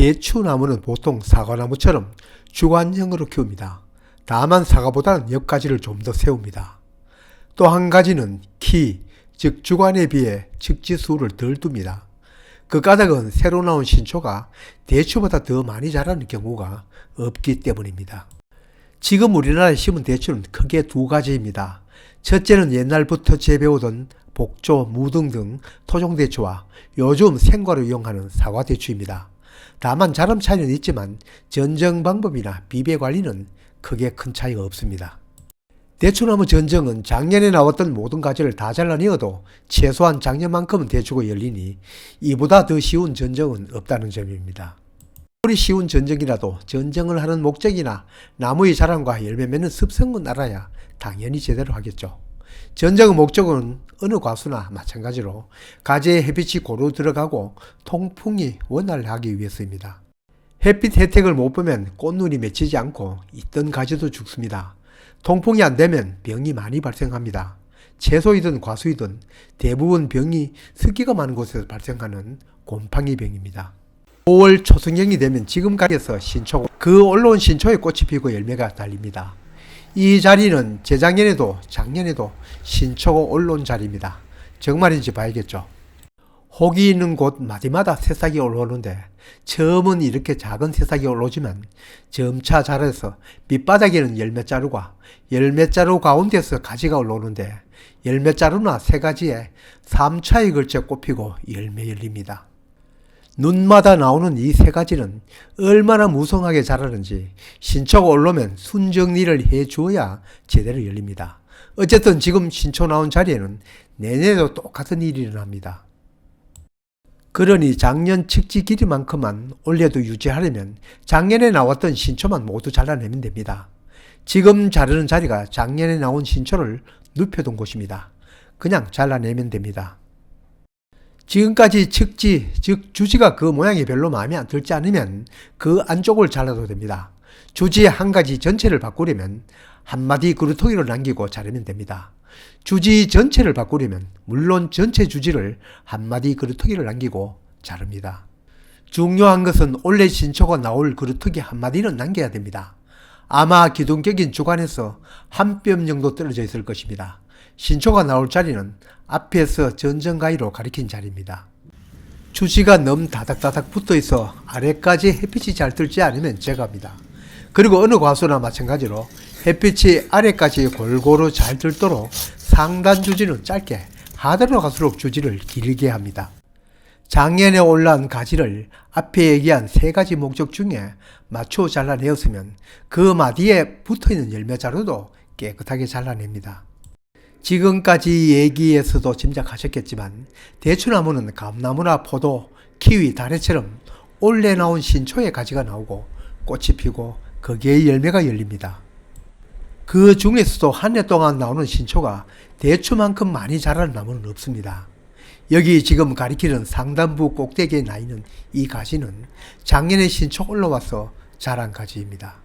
대추나무는 보통 사과나무처럼 주관형으로 키웁니다. 다만 사과보다는 옆가지를 좀 더 세웁니다. 또 한 가지는 키, 즉 주관에 비해 측지수를 덜 둡니다. 그 까닭은 새로 나온 신초가 대추보다 더 많이 자라는 경우가 없기 때문입니다. 지금 우리나라에 심은 대추는 크게 두 가지입니다. 첫째는 옛날부터 재배오던 복조, 무등 등 토종대추와 요즘 생과로 이용하는 사과대추입니다. 다만 자람 차이는 있지만 전정 방법이나 비배 관리는 크게 큰 차이가 없습니다. 대추나무 전정은 작년에 나왔던 모든 가지를 다 잘라내어도 최소한 작년만큼은 대추가 열리니 이보다 더 쉬운 전정은 없다는 점입니다. 아무리 쉬운 전정이라도 전정을 하는 목적이나 나무의 자랑과 열매 맺는 습성은 알아야 당연히 제대로 하겠죠. 전정의 목적은 어느 과수나 마찬가지로 가지에 햇빛이 고루 들어가고 통풍이 원활하기 위해서입니다. 햇빛 혜택을 못 보면 꽃눈이 맺히지 않고 있던 가지도 죽습니다. 통풍이 안 되면 병이 많이 발생합니다. 채소이든 과수이든 대부분 병이 습기가 많은 곳에서 발생하는 곰팡이 병입니다. 5월 초승경이 되면 지금까지에서 신초, 그 올라온 신초에 꽃이 피고 열매가 달립니다. 이 자리는 재작년에도 작년에도 신초가 올라온 자리입니다. 정말인지 봐야겠죠. 혹이 있는 곳 마디마다 새싹이 올라오는데 처음은 이렇게 작은 새싹이 올라오지만 점차 자라서 밑바닥에는 열매자루가 열매자루 가운데서 가지가 올라오는데 열매자루나 세 가지에 3차에 걸쳐 꽃피고 열매 열립니다. 눈마다 나오는 이 세 가지는 얼마나 무성하게 자라는지 신초가 올라오면 순정리를 해 주어야 제대로 열립니다. 어쨌든 지금 신초 나온 자리에는 내년에도 똑같은 일이 일어납니다. 그러니 작년 측지 길이만큼만 올려도 유지하려면 작년에 나왔던 신초만 모두 잘라내면 됩니다. 지금 자르는 자리가 작년에 나온 신초를 눕혀둔 곳입니다. 그냥 잘라내면 됩니다. 지금까지 측지, 즉 주지가 그 모양이 별로 마음에 안 들지 않으면 그 안쪽을 잘라도 됩니다. 주지의 한 가지 전체를 바꾸려면 한마디 그루터기를 남기고 자르면 됩니다. 주지 전체를 바꾸려면 물론 전체 주지를 한마디 그루터기를 남기고 자릅니다. 중요한 것은 원래 신초가 나올 그루터기 한마디는 남겨야 됩니다. 아마 기둥격인 주관에서 한 뼘 정도 떨어져 있을 것입니다. 신초가 나올 자리는 앞에서 전정가위로 가리킨 자리입니다. 주지가 너무 다닥다닥 붙어 있어 아래까지 햇빛이 잘 들지 않으면 제거합니다. 그리고 어느 과수나 마찬가지로 햇빛이 아래까지 골고루 잘 들도록 상단 주지는 짧게 하단으로 갈수록 주지를 길게 합니다. 작년에 올라온 가지를 앞에 얘기한 세 가지 목적 중에 맞춰 잘라내었으면 그 마디에 붙어 있는 열매 자루도 깨끗하게 잘라냅니다. 지금까지 얘기에서도 짐작하셨겠지만 대추나무는 감나무나 포도, 키위, 다래처럼 올해 나온 신초의 가지가 나오고 꽃이 피고 거기에 열매가 열립니다. 그 중에서도 한 해 동안 나오는 신초가 대추만큼 많이 자라는 나무는 없습니다. 여기 지금 가리키는 상단부 꼭대기에 나 있는 이 가지는 작년에 신초 올라와서 자란 가지입니다.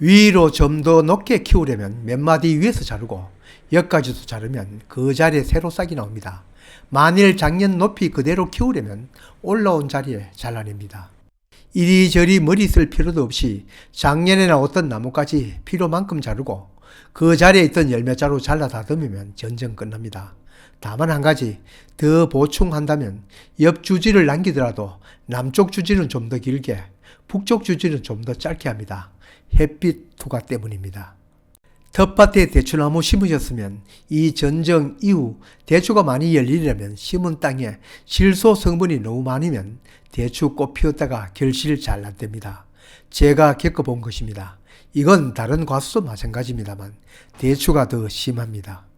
위로 좀 더 높게 키우려면 몇 마디 위에서 자르고 옆까지도 자르면 그 자리에 새로 싹이 나옵니다. 만일 작년 높이 그대로 키우려면 올라온 자리에 잘라냅니다. 이리저리 머리 쓸 필요도 없이 작년에 나왔던 나무까지 필요만큼 자르고 그 자리에 있던 열매자루 잘라 다듬으면 전쟁 끝납니다. 다만 한 가지 더 보충한다면 옆 주지를 남기더라도 남쪽 주지는 좀 더 길게 북쪽 주지는 좀 더 짧게 합니다. 햇빛 투과 때문입니다. 텃밭에 대추나무 심으셨으면 이 전정 이후 대추가 많이 열리려면 심은 땅에 질소 성분이 너무 많으면 대추 꽃 피웠다가 결실 잘 난답니다. 제가 겪어본 것입니다. 이건 다른 과수도 마찬가지입니다만 대추가 더 심합니다.